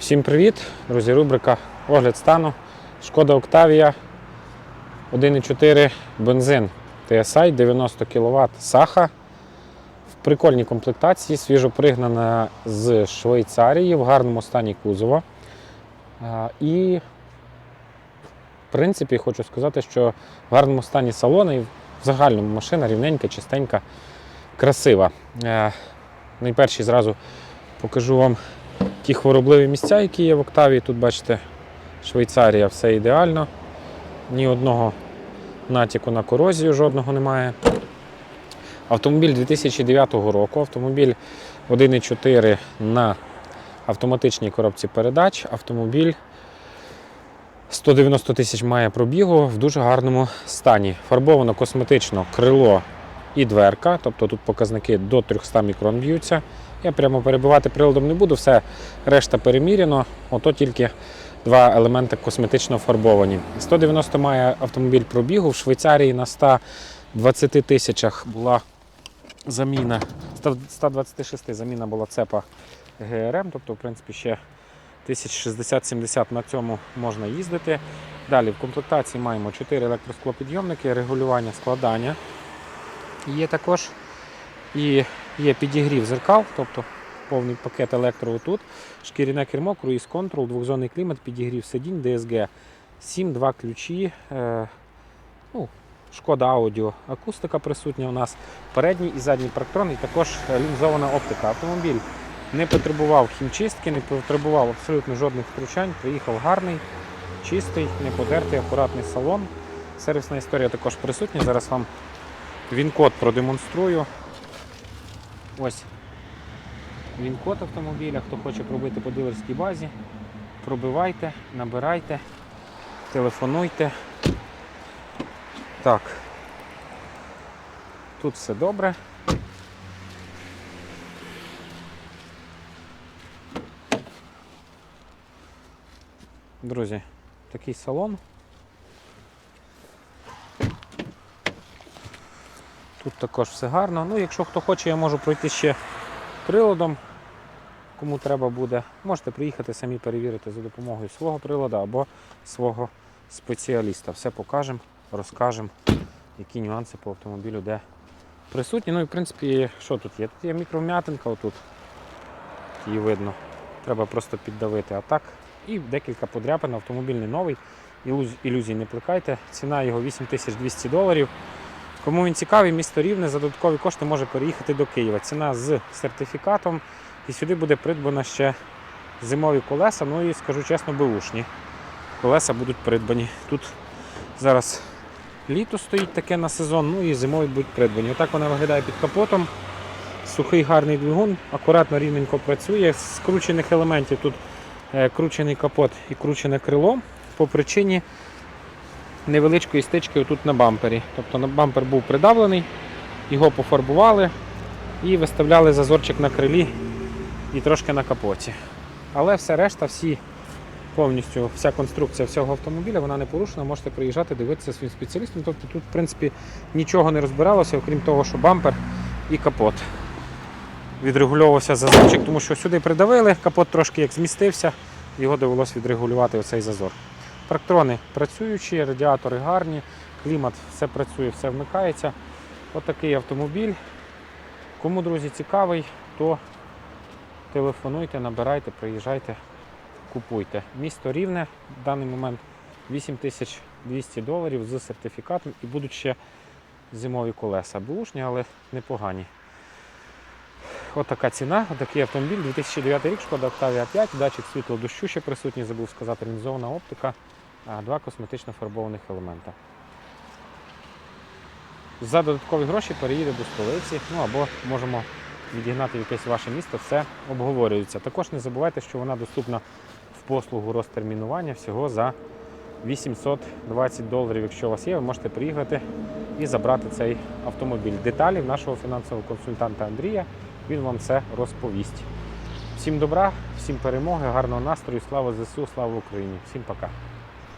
Всім привіт, друзі! Рубрика Огляд стану. Шкода Октавія 1,4 бензин TSI 90 кВт Саха. В прикольній комплектації, свіжо пригнана з Швейцарії в гарному стані кузова. І, в принципі, хочу сказати, що в гарному стані салона і в загальному машина рівненька, чистенька, красива. Е, Найперші зразу покажу вам ті хворобливі місця, які є в Октавії. Тут бачите, Швейцарія, все ідеально. Ні одного натяку на корозію жодного немає. Автомобіль 2009 року, автомобіль 1,4 на автоматичній коробці передач. Автомобіль 190 тисяч має пробігу в дуже гарному стані. Фарбовано косметично крило і дверка, тобто тут показники до 300 мікрон б'ються. Я прямо перебивати приладом не буду, все решта переміряно, ото тільки два елементи косметично фарбовані. 190 має автомобіль пробігу. В Швейцарії на 120 тисячах була заміна, 126 заміна була цепа ГРМ, тобто, в принципі, ще 1060-70 на цьому можна їздити. Далі в комплектації маємо 4 електросклопідйомники, регулювання складання. Є також і є підігрів зеркал, тобто повний пакет електро тут, шкіряне кермо, круїз контрол, двохзонний клімат, підігрів сидінь, DSG 7, два ключі, е, ну, шкода аудіо, акустика присутня у нас, передній і задній парктрон, і також лінзована оптика. Автомобіль не потребував хімчистки, не потребував абсолютно жодних втручань. Приїхав гарний, чистий, не подертий, акуратний салон. Сервісна історія також присутня. Зараз вам він-код продемонструю. Ось він-код автомобіля. Хто хоче пробити по дилерській базі, пробивайте, набирайте, телефонуйте. Так. Тут все добре. Друзі, такий салон. Тут також все гарно. Ну, якщо хто хоче, я можу пройти ще приладом. Кому треба буде, можете приїхати самі перевірити за допомогою свого приладу або свого спеціаліста. Все покажемо, розкажемо, які нюанси по автомобілю де присутні. Ну і в принципі, що тут є? Тут є мікровм'ятинка, отут її видно. Треба просто піддавити. А так, і декілька подряпин, автомобіль не новий, ілюзій не плекайте. Ціна його 8200 доларів. Кому він цікавий, місто Рівне за додаткові кошти може переїхати до Києва. Ціна з сертифікатом. І сюди буде придбано ще зимові колеса, ну і скажу чесно, беушні. Колеса будуть придбані. Тут зараз літо стоїть таке на сезон, ну і зимові будуть придбані. Отак вона виглядає під капотом. Сухий гарний двигун, акуратно рівненько працює. З скручених елементів тут е, кручений капот і кручене крило по причині невеличкої стички отут на бампері. Тобто бампер був придавлений, його пофарбували і виставляли зазорчик на крилі і трошки на капоті. Але все решта, всі повністю вся конструкція всього автомобіля, вона не порушена. Можете приїжджати, дивитися своїм спеціалістом. Тобто тут, в принципі, нічого не розбиралося, окрім того, що бампер і капот. Відрегульовувався зазорчик, тому що сюди придавили, капот трошки як змістився, його довелося відрегулювати оцей зазор. Парктрони працюючі, радіатори гарні, клімат, все працює, все вмикається. Отакий автомобіль. Кому, друзі, цікавий, то телефонуйте, набирайте, приїжджайте, купуйте. Місто Рівне в даний момент 8200 доларів з сертифікатом і будуть ще зимові колеса. Бушні, але непогані. Отака ціна, отакий автомобіль, 2009 рік, шкода Octavia 5, датчик світло дощу ще присутній, забув сказати, лінзована оптика, два косметично фарбованих елемента. За додаткові гроші переїде до столиці, ну або можемо відігнати в якесь ваше місто, все обговорюється. Також не забувайте, що вона доступна в послугу розтермінування всього за 820 доларів. Якщо у вас є, ви можете приїхати і забрати цей автомобіль. Деталі нашого фінансового консультанта Андрія. Він вам все розповість. Всім добра, всім перемоги, гарного настрою, слава ЗСУ, слава Україні. Всім пока.